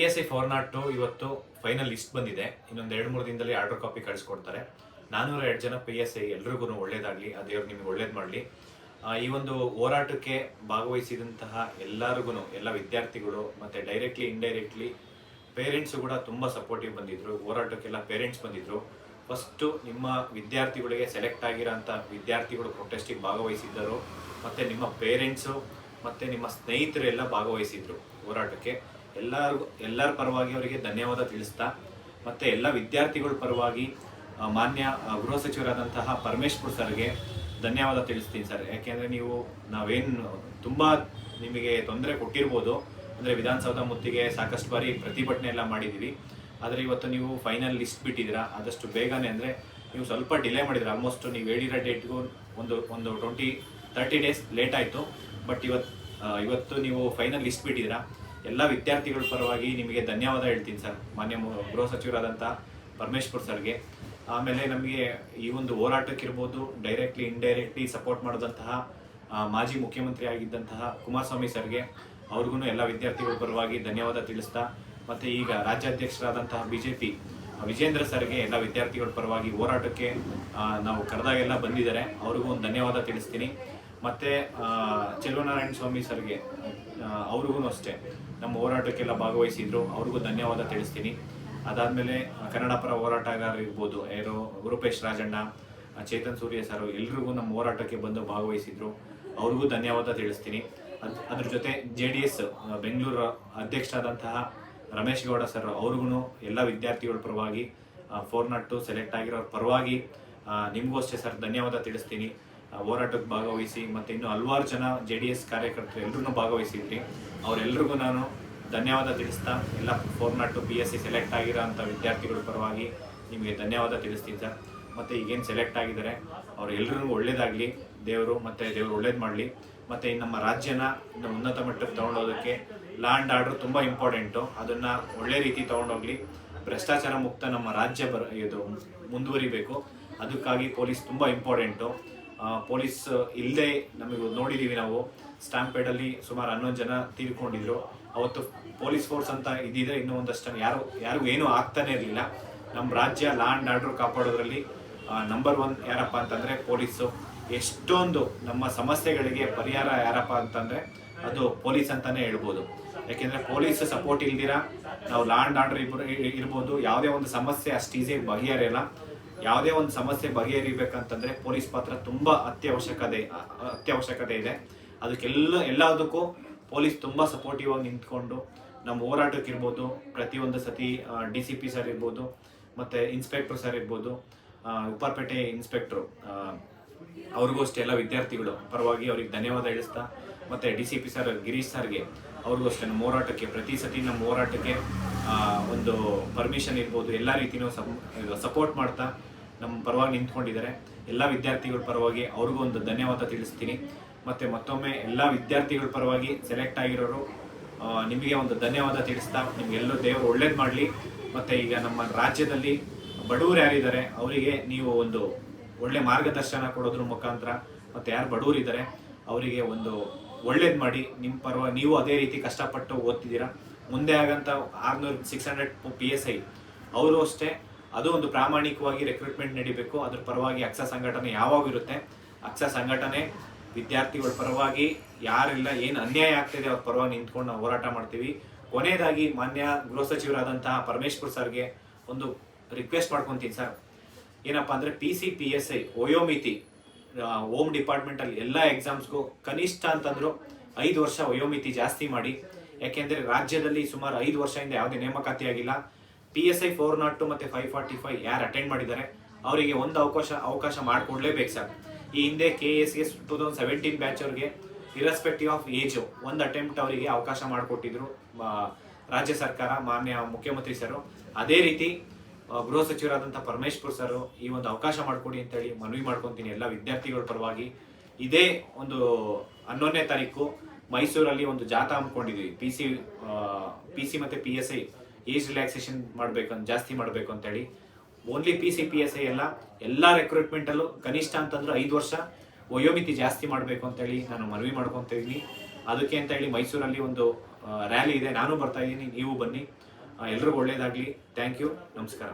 P S I four nought two ಇವತ್ತು final list ಬಂದಿದೆ. ಇನ್ನೊಂದು ಎರಡು, ಮೂರು ದಿನದಲ್ಲಿ ಆರ್ಡರ್ ಕಾಪಿ ಕಳಿಸ್ಕೊಡ್ತಾರೆ. ನಾನೂರ ಎರಡು ಜನ ಪಿ ಎಸ್ ಐ ಎಲ್ರಿಗೂ ಒಳ್ಳೇದಾಗಲಿ, ಆ ದೇವ್ರು ನಿಮ್ಗೆ ಒಳ್ಳೇದು ಮಾಡಲಿ. ಈ ಒಂದು ಹೋರಾಟಕ್ಕೆ ಭಾಗವಹಿಸಿದಂತಹ ಎಲ್ಲರಿಗೂ ಎಲ್ಲ ವಿದ್ಯಾರ್ಥಿಗಳು ಮತ್ತು ಡೈರೆಕ್ಟ್ಲಿ ಇಂಡೈರೆಕ್ಟ್ಲಿ ಪೇರೆಂಟ್ಸು ಕೂಡ ತುಂಬ ಸಪೋರ್ಟಿವ್ ಬಂದಿದ್ರು. ಹೋರಾಟಕ್ಕೆಲ್ಲ ಪೇರೆಂಟ್ಸ್ ಬಂದಿದ್ರು. ಫಸ್ಟು ನಿಮ್ಮ ವಿದ್ಯಾರ್ಥಿಗಳಿಗೆ ಸೆಲೆಕ್ಟ್ ಆಗಿರೋಂಥ ವಿದ್ಯಾರ್ಥಿಗಳು ಪ್ರೊಟೆಸ್ಟಿಗೆ ಭಾಗವಹಿಸಿದ್ದರು. ಮತ್ತು ನಿಮ್ಮ ಪೇರೆಂಟ್ಸು ಮತ್ತು ನಿಮ್ಮ ಸ್ನೇಹಿತರೆಲ್ಲ ಭಾಗವಹಿಸಿದ್ರು ಹೋರಾಟಕ್ಕೆ. ಎಲ್ಲರಿಗೂ ಎಲ್ಲರ ಪರವಾಗಿ ಅವರಿಗೆ ಧನ್ಯವಾದ ತಿಳಿಸ್ತಾ, ಮತ್ತು ಎಲ್ಲ ವಿದ್ಯಾರ್ಥಿಗಳ ಪರವಾಗಿ ಮಾನ್ಯ ಗೃಹ ಸಚಿವರಾದಂತಹ ಪರಮೇಶ್ವರ್ ಸರ್ಗೆ ಧನ್ಯವಾದ ತಿಳಿಸ್ತೀನಿ ಸರ್. ಯಾಕೆಂದರೆ ನೀವು, ನಾವೇನು ತುಂಬ ನಿಮಗೆ ತೊಂದರೆ ಕೊಟ್ಟಿರ್ಬೋದು. ಅಂದರೆ ವಿಧಾನಸೌಧ ಮುತ್ತಿಗೆ ಸಾಕಷ್ಟು ಬಾರಿ ಪ್ರತಿಭಟನೆ ಎಲ್ಲ ಮಾಡಿದ್ದೀವಿ ಆದರೆ ಇವತ್ತು ನೀವು ಫೈನಲ್ ಲಿಸ್ಟ್ ಬಿಟ್ಟಿದ್ದೀರಾ? ಆದಷ್ಟು ಬೇಗನೆ ಅಂದರೆ ನೀವು ಸ್ವಲ್ಪ ಡಿಲೇ ಮಾಡಿದ್ರೆ ಆಲ್ಮೋಸ್ಟ್ ನೀವು ಹೇಳಿರೋ ಡೇಟ್ಗೂ ಒಂದು ಒಂದು ಟ್ವೆಂಟಿ ತರ್ಟಿ ಡೇಸ್ ಲೇಟ್ ಆಯಿತು. ಬಟ್ ಇವತ್ತು ಇವತ್ತು ನೀವು ಫೈನಲ್ ಲಿಸ್ಟ್ ಬಿಟ್ಟಿದ್ದೀರಾ? ಎಲ್ಲ ವಿದ್ಯಾರ್ಥಿಗಳ ಪರವಾಗಿ ನಿಮಗೆ ಧನ್ಯವಾದ ಹೇಳ್ತೀನಿ ಸರ್. ಮಾನ್ಯ ಗೃಹ ಸಚಿವರಾದಂಥ ಪರಮೇಶ್ವರ್ ಸರ್ಗೆ. ಆಮೇಲೆ ನಮಗೆ ಈ ಒಂದು ಹೋರಾಟಕ್ಕಿರ್ಬೋದು ಡೈರೆಕ್ಟ್ಲಿ ಇಂಡೈರೆಕ್ಟ್ಲಿ ಸಪೋರ್ಟ್ ಮಾಡಿದಂತಹ ಮಾಜಿ ಮುಖ್ಯಮಂತ್ರಿ ಆಗಿದ್ದಂತಹ ಕುಮಾರಸ್ವಾಮಿ ಸರ್ಗೆ ಅವ್ರಿಗೂ ಎಲ್ಲ ವಿದ್ಯಾರ್ಥಿಗಳ ಪರವಾಗಿ ಧನ್ಯವಾದ ತಿಳಿಸ್ತಾ, ಮತ್ತು ಈಗ ರಾಜ್ಯಾಧ್ಯಕ್ಷರಾದಂತಹ ಬಿ ಜೆ ಪಿ ವಿಜೇಂದ್ರ ಸರ್ಗೆ ಎಲ್ಲ ವಿದ್ಯಾರ್ಥಿಗಳ ಪರವಾಗಿ ಹೋರಾಟಕ್ಕೆ ನಾವು ಕರೆದಾಗೆಲ್ಲ ಬಂದಿದ್ದಾರೆ. ಅವ್ರಿಗೂ ಒಂದು ಧನ್ಯವಾದ ತಿಳಿಸ್ತೀನಿ. ಮತ್ತು ಚೆಲುವನಾರಾಯಣ ಸ್ವಾಮಿ ಸರ್ಗೆ ಅವ್ರಿಗೂ ಅಷ್ಟೇ. ನಮ್ಮ ಹೋರಾಟಕ್ಕೆಲ್ಲ ಭಾಗವಹಿಸಿದ್ರು. ಅವ್ರಿಗೂ ಧನ್ಯವಾದ ತಿಳಿಸ್ತೀನಿ. ಅದಾದಮೇಲೆ ಕನ್ನಡ ಪರ ಹೋರಾಟಗಾರರಿರ್ಬೋದು ಯಾರು ಗುರುಪೇಶ್ ರಾಜಣ್ಣ ಚೇತನ್ ಸೂರ್ಯ ಸರ್, ಎಲ್ರಿಗೂ ನಮ್ಮ ಹೋರಾಟಕ್ಕೆ ಬಂದು ಭಾಗವಹಿಸಿದ್ರು. ಅವ್ರಿಗೂ ಧನ್ಯವಾದ ತಿಳಿಸ್ತೀನಿ. ಅದ್, ಅದ್ರ ಜೊತೆ ಜೆ ಡಿ ಎಸ್ ಬೆಂಗಳೂರು ಅಧ್ಯಕ್ಷರಾದಂತಹ ರಮೇಶ್ ಗೌಡ ಸರ್ ಅವ್ರಿಗೂ ಎಲ್ಲ ವಿದ್ಯಾರ್ಥಿಗಳ ಪರವಾಗಿ ಫೋರ್ ನಾಟ್ ಟು ಸೆಲೆಕ್ಟ್ ಆಗಿರೋ ಪರವಾಗಿ ನಿಮಗೂ ಅಷ್ಟೇ ಸರ್, ಧನ್ಯವಾದ ತಿಳಿಸ್ತೀನಿ. ಹೋರಾಟಕ್ಕೆ ಭಾಗವಹಿಸಿ ಮತ್ತು ಇನ್ನು ಹಲವಾರು ಜನ ಜೆ ಡಿ ಎಸ್ ಕಾರ್ಯಕರ್ತರು ಎಲ್ಲರೂ ಭಾಗವಹಿಸಿದ್ರಿ. ಅವರೆಲ್ಲರಿಗೂ ನಾನು ಧನ್ಯವಾದ ತಿಳಿಸ್ತಾ, ಎಲ್ಲ four not two P S C select ಆಗಿರೋ ಅಂಥ ವಿದ್ಯಾರ್ಥಿಗಳ ಪರವಾಗಿ ನಿಮಗೆ ಧನ್ಯವಾದ ತಿಳಿಸ್ತೀನಿ ಸರ್ ಮತ್ತು ಈಗೇನು ಸೆಲೆಕ್ಟ್ ಆಗಿದ್ದಾರೆ ಅವ್ರು ಎಲ್ರಿಗೂ ಒಳ್ಳೇದಾಗಲಿ, ದೇವರು ಮತ್ತು ದೇವರು ಒಳ್ಳೇದು ಮಾಡಲಿ. ಮತ್ತು ನಮ್ಮ ರಾಜ್ಯನ ಇನ್ನು ಉನ್ನತ ಮಟ್ಟಕ್ಕೆ ತೊಗೊಂಡೋದಕ್ಕೆ ಲಾ ಆ್ಯಂಡ್ ಆರ್ಡ್ರ್ ತುಂಬ ಇಂಪಾರ್ಟೆಂಟು ಅದನ್ನು ಒಳ್ಳೆ ರೀತಿ ತೊಗೊಂಡೋಗ್ಲಿ. ಭ್ರಷ್ಟಾಚಾರ ಮುಕ್ತ ನಮ್ಮ ರಾಜ್ಯ ಬರ ಇದು ಮುಂದುವರಿಬೇಕು. ಅದಕ್ಕಾಗಿ ಪೊಲೀಸ್ ತುಂಬ ಇಂಪಾರ್ಟೆಂಟು ಪೊಲೀಸ್ ಇಲ್ಲದೆ ನಮಗೆ ನೋಡಿದ್ದೀವಿ ನಾವು. ಸ್ಟ್ಯಾಂಪೇಡಲ್ಲಿ ಸುಮಾರು ಹನ್ನೊಂದು ಜನ ತೀರ್ಕೊಂಡಿದ್ರು. ಅವತ್ತು ಪೊಲೀಸ್ ಫೋರ್ಸ್ ಅಂತ ಇದ್ದಿದ್ರೆ ಇನ್ನೂ ಒಂದಷ್ಟು ಯಾರು, ಯಾರಿಗೂ ಏನೂ ಆಗ್ತಾನೆ ಇರಲಿಲ್ಲ. ನಮ್ಮ ರಾಜ್ಯ ಲಾ ಆ್ಯಂಡ್ ಆರ್ಡ್ರ್ ಕಾಪಾಡೋದ್ರಲ್ಲಿ ನಂಬರ್ ಒನ್ ಯಾರಪ್ಪ ಅಂತಂದರೆ ಪೊಲೀಸು. ಎಷ್ಟೊಂದು ನಮ್ಮ ಸಮಸ್ಯೆಗಳಿಗೆ ಪರಿಹಾರ ಯಾರಪ್ಪ ಅಂತಂದರೆ ಅದು ಪೊಲೀಸ್ ಅಂತಲೇ ಹೇಳ್ಬೋದು. ಯಾಕೆಂದರೆ ಪೊಲೀಸ್ ಸಪೋರ್ಟ್ ಇಲ್ದಿರ, ನಾವು ಲಾ ಆ್ಯಂಡ್ ಆರ್ಡರ್ ಇಬ್ಬರು ಇರ್ಬೋದು. ಯಾವುದೇ ಒಂದು ಸಮಸ್ಯೆ ಅಷ್ಟು ಈಸಿಯಾಗಿ ಬಗೆಹರಿಯಲ್ಲ. ಯಾವುದೇ ಒಂದು ಸಮಸ್ಯೆ ಬಗೆಹರಿಬೇಕಂತಂದ್ರೆ ಪೊಲೀಸ್ ಪಾತ್ರ ತುಂಬ ಅತ್ಯವಶ್ಯಕತೆ ಅತ್ಯವಶ್ಯಕತೆ ಇದೆ. ಅದಕ್ಕೆಲ್ಲ, ಎಲ್ಲದಕ್ಕೂ ಪೊಲೀಸ್ ತುಂಬ ಸಪೋರ್ಟಿವ್ ಆಗಿ ನಿಂತ್ಕೊಂಡು ನಮ್ಮ ಹೋರಾಟಕ್ಕೆ ಇರ್ಬೋದು ಪ್ರತಿಯೊಂದು ಸತಿ ಡಿ ಸಿ ಪಿ ಸರ್ ಇರ್ಬೋದು, ಮತ್ತು ಇನ್ಸ್ಪೆಕ್ಟರ್ ಸರ್ ಇರ್ಬೋದು ಉಪ್ಪಾರಪೇಟೆ ಇನ್ಸ್ಪೆಕ್ಟ್ರು ಅವ್ರಿಗೂ ಅಷ್ಟೇ ಎಲ್ಲ ವಿದ್ಯಾರ್ಥಿಗಳು. ಪರವಾಗಿ ಅವ್ರಿಗೆ ಧನ್ಯವಾದ ಹೇಳಿಸ್ತಾ, ಮತ್ತು D C P sir Girish ಸರ್ಗೆ ಅವ್ರಿಗೂ ಅಷ್ಟೇ ನಮ್ಮ ಹೋರಾಟಕ್ಕೆ, ಪ್ರತಿ ಸತಿ ನಮ್ಮ ಹೋರಾಟಕ್ಕೆ ಒಂದು ಪರ್ಮಿಷನ್ ಇರ್ಬೋದು, ಎಲ್ಲ ರೀತಿಯೂ ಸಪೋರ್ಟ್ ಮಾಡ್ತಾ ನಮ್ಮ ಪರವಾಗಿ ನಿಂತ್ಕೊಂಡಿದ್ದಾರೆ. ಎಲ್ಲ ವಿದ್ಯಾರ್ಥಿಗಳ ಪರವಾಗಿ ಅವ್ರಿಗೂ ಒಂದು ಧನ್ಯವಾದ ತಿಳಿಸ್ತೀನಿ. ಮತ್ತು ಮತ್ತೊಮ್ಮೆ ಎಲ್ಲ ವಿದ್ಯಾರ್ಥಿಗಳ ಪರವಾಗಿ ಸೆಲೆಕ್ಟ್ ಆಗಿರೋರು ನಿಮಗೆ ಒಂದು ಧನ್ಯವಾದ ತಿಳಿಸ್ತಾ ನಿಮಗೆಲ್ಲರೂ ದೇವರು ಒಳ್ಳೇದು ಮಾಡಲಿ. ಮತ್ತು ಈಗ ನಮ್ಮ ರಾಜ್ಯದಲ್ಲಿ ಬಡವರು ಯಾರಿದ್ದಾರೆ, ಅವರಿಗೆ ನೀವು ಒಂದು ಒಳ್ಳೆ ಮಾರ್ಗದರ್ಶನ ಕೊಡೋದ್ರ ಮುಖಾಂತರ ಮತ್ತು ಯಾರು ಬಡವರಿದ್ದಾರೆ ಅವರಿಗೆ ಒಂದು ಒಳ್ಳೇದು ಮಾಡಿ. ನಿಮ್ಮ ಪರವ, ನೀವು ಅದೇ ರೀತಿ ಕಷ್ಟಪಟ್ಟು ಓದ್ತಿದ್ದೀರಾ. ಮುಂದೆ ಆಗಂತ ಆರ್ನೂರು six hundred P S I ಅವರು ಅಷ್ಟೇ ಅದು ಒಂದು ಪ್ರಾಮಾಣಿಕವಾಗಿ ರೆಕ್ರೂಟ್ಮೆಂಟ್ ನಡಿಬೇಕು. ಅದ್ರ ಪರವಾಗಿ ಅಕ್ಷ ಸಂಘಟನೆ ಯಾವಾಗ ಇರುತ್ತೆ. ಅಕ್ಷ ಸಂಘಟನೆ ವಿದ್ಯಾರ್ಥಿಗಳ ಪರವಾಗಿ ಯಾರೆಲ್ಲ, ಏನು ಅನ್ಯಾಯ ಆಗ್ತಿದೆ ಅವ್ರ ಪರವಾಗಿ ನಿಂತ್ಕೊಂಡು ನಾವು ಹೋರಾಟ ಮಾಡ್ತೀವಿ. ಕೊನೆಯದಾಗಿ ಮಾನ್ಯ ಗೃಹ ಸಚಿವರಾದಂತಹ ಪರಮೇಶ್ವರ್ ಸರ್ಗೆ ಒಂದು ರಿಕ್ವೆಸ್ಟ್ ಮಾಡ್ಕೊತೀನಿ ಸರ್. ಏನಪ್ಪಾ ಅಂದ್ರೆ P C P S I ವಯೋಮಿತಿ ಹೋಮ್ ಡಿಪಾರ್ಟ್ಮೆಂಟಲ್ಲಿ ಎಲ್ಲ ಎಕ್ಸಾಮ್ಸ್ಗೂ ಕನಿಷ್ಠ ಅಂತಂದ್ರು ಐದು ವರ್ಷ ವಯೋಮಿತಿ ಜಾಸ್ತಿ ಮಾಡಿ. ಯಾಕೆಂದ್ರೆ ರಾಜ್ಯದಲ್ಲಿ ಸುಮಾರು ಐದು ವರ್ಷದಿಂದ ಯಾವುದೇ ನೇಮಕಾತಿ ಆಗಿಲ್ಲ P S I four not two ಮತ್ತೆ ಫೈವ್ ಫಾರ್ಟಿ ಫೈವ್ ಯಾರು ಅಟೆಂಡ್ ಮಾಡಿದ್ದಾರೆ, ಅವರಿಗೆ ಒಂದು ಅವಕಾಶ ಅವಕಾಶ ಮಾಡಿಕೊಡ್ಲೇಬೇಕು ಸರ್. ಈ ಹಿಂದೆ ಕೆ ಎಸ್ಗೆ ಟೂ ತೌಸಂಡ್ ಸೆವೆಂಟೀನ್ ಬ್ಯಾಚ್ ಅವ್ರಿಗೆ ಇರಸ್ಪೆಕ್ಟಿವ್ ಆಫ್ ಏಜು ಒಂದು ಅಟೆಂಪ್ಟ್ ಅವರಿಗೆ ಅವಕಾಶ ಮಾಡಿಕೊಟ್ಟಿದ್ರು ರಾಜ್ಯ ಸರ್ಕಾರ, ಮಾನ್ಯ ಮುಖ್ಯಮಂತ್ರಿ ಸರ್. ಅದೇ ರೀತಿ ಗೃಹ ಸಚಿವರಾದಂಥ ಪರಮೇಶ್ವರ್ ಸರ್, ಈ ಒಂದು ಅವಕಾಶ ಮಾಡಿಕೊಡಿ ಅಂತೇಳಿ ಮನವಿ ಮಾಡ್ಕೊತೀನಿ ಎಲ್ಲ ವಿದ್ಯಾರ್ಥಿಗಳ ಪರವಾಗಿ. ಇದೇ ಒಂದು ಹನ್ನೊಂದನೇ ತಾರೀಕು ಮೈಸೂರಲ್ಲಿ ಒಂದು ಜಾಥಾ ಹಮ್ಮಿಕೊಂಡಿದ್ವಿ. ಪಿ ಸಿ ಪಿ ಸಿ ಮತ್ತು P S I age relaxation ಮಾಡಬೇಕಂತ ಜಾಸ್ತಿ ಮಾಡಬೇಕು ಅಂತೇಳಿ only P C P S I ಎಲ್ಲ ಎಲ್ಲ ರೆಕ್ರೂಟ್ಮೆಂಟಲ್ಲೂ ಕನಿಷ್ಠ ಅಂತಂದ್ರೆ ಐದು ವರ್ಷ ವಯೋಮಿತಿ ಜಾಸ್ತಿ ಮಾಡಬೇಕು ಅಂತೇಳಿ ನಾನು ಮನವಿ ಮಾಡ್ಕೊತಾ ಇದ್ದೀನಿ. ಅದಕ್ಕೆ ಅಂತ ಹೇಳಿ ಮೈಸೂರಲ್ಲಿ ಒಂದು ರ್ಯಾಲಿ ಇದೆ. ನಾನು ಬರ್ತಾ ಇದ್ದೀನಿ. ನೀವು ಬನ್ನಿ. ಎಲ್ರಿಗೂ ಒಳ್ಳೇದಾಗಲಿ. ಥ್ಯಾಂಕ್ ಯು ನಮಸ್ಕಾರ.